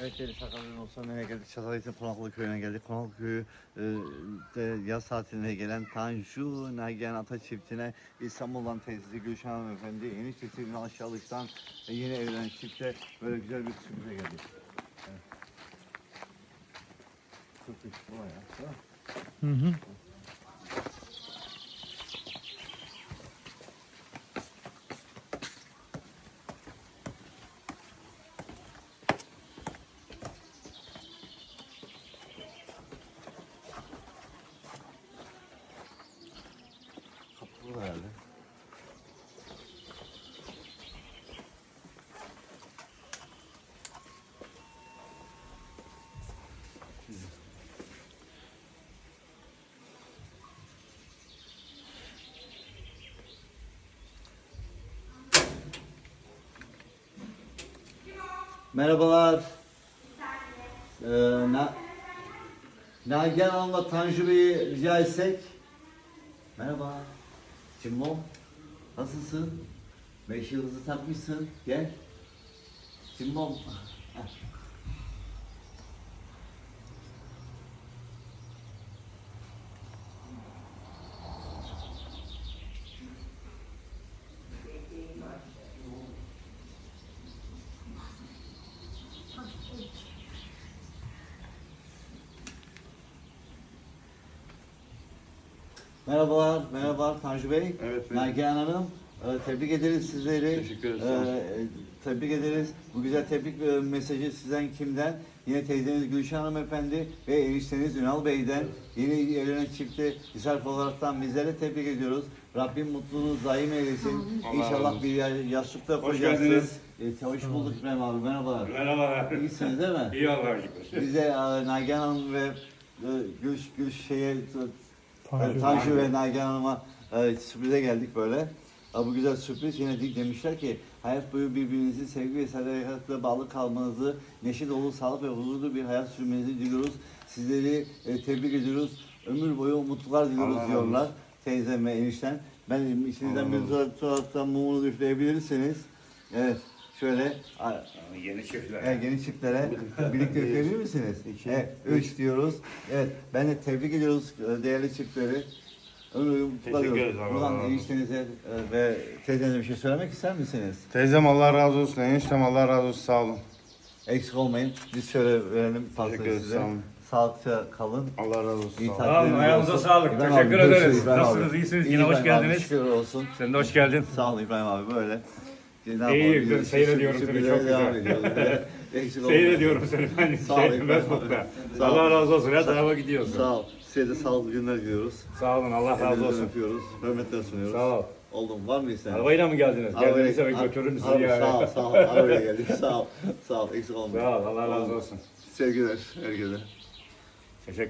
Evet değerli şakaların olsa nereye geldik? Çatalhöysen Konaklı Köyü'ne geldik. Konaklı Köyü e, de yaz tatiline gelen Tanju Nagihan Ata çiftine İstanbul'dan teyzesi Gülşen Hanımefendi yeni çiftliğinin aşağılıktan e, yeni evlenen çifte böyle güzel bir sürprize geldik. Evet. Sürpriz bu ya. Hı hı. Merhabalar. Ee, na Nagihan Hanım'la Tanju Bey'i rica etsek. Merhaba. Cimbom. Nasılsın? Beş yıldızı takmışsın. Gel. Cimbom. Merhabalar, merhabalar Tanju Bey. Evet, benim. Nagihan Hanım. Ee, tebrik ederiz sizleri. Teşekkür ederiz, Ee, e, tebrik ederiz. Bu güzel tebrik e, mesajı sizden kimden? Yine teyzeniz Gülşen Hanım Efendi ve enişteniz Ünal Bey'den. Yeni evlenen çifti Hisarf olaraktan bizlere tebrik ediyoruz. Rabbim mutluluğunu daim eylesin. Allah razı İnşallah olsun. bir ya- yastıkta Hoş kocatsın. geldiniz. Ee, hoş bulduk İbrahim abi. Merhabalar. Merhaba. İyisiniz değil mi? İyi Allah'a şükür. Bize e, Nagihan Hanım ve e, Gülş, Gülş şeye Tanju. Tanju ve Nagihan Hanım'a e, sürprize geldik böyle. E, bu güzel sürpriz yine de- demişler ki hayat boyu birbirinizi sevgi ve sadakatle bağlı kalmanızı, neşe dolu, sağlık ve huzurlu bir hayat sürmenizi diliyoruz. Sizleri e, tebrik ediyoruz. Ömür boyu mutluluklar diliyoruz Allah razı diyorlar. Teyzem ve enişten. Ben içinizden bir tuvaletten mumunu üfleyebilirsiniz. Evet. Şöyle Yeni çiftler. Evet, yeni çiftlere birlikte üfleyebilir misiniz? İki, Evet, üç diyoruz. Evet, ben de tebrik ediyoruz e, değerli çiftleri. Ederiz, Allah Buradan eniştenize e, ve teyzenize bir şey söylemek ister misiniz? Teyzem Allah razı olsun. Eniştem Allah razı olsun. Sağ olun. Eksik olmayın. Biz şöyle verelim ederiz, size. sağ olun. Sağlıkça kalın. Allah razı olsun. İyi Sağ olun. ayağınıza sağlık. İbrahim Teşekkür abi, ederiz. Nasılsınız, abi. iyisiniz? İyi Yine hoş İbrahim abi, geldiniz. Şükür olsun. Sen de hoş geldin. Sağ olun İbrahim abi böyle. İyi, güzel, seyrediyorum seni, çok güzel. Seyrediyorum seni ben Sağ ol, İbrahim Facebook'ta. abi. Sağ ol. Allah razı olsun. Her tarafa gidiyorsun. Sağ ol. Size de sağlıklı günler diliyoruz. Sağ olun. Allah razı Ellerinizden olsun. öpüyoruz. Hürmetler sunuyoruz. Sağ ol. Oldum. Var mı isteğin? Arabayla mı geldiniz? Arabaya- Geldiyse ben Ar- götürürüm sizi. Sağ ol, sağ ol. Arabaya geldik. Sağ ol. Sağ ol. Eksik olmayın. Sağ ol. Allah razı olsun. Sevgiler herkese.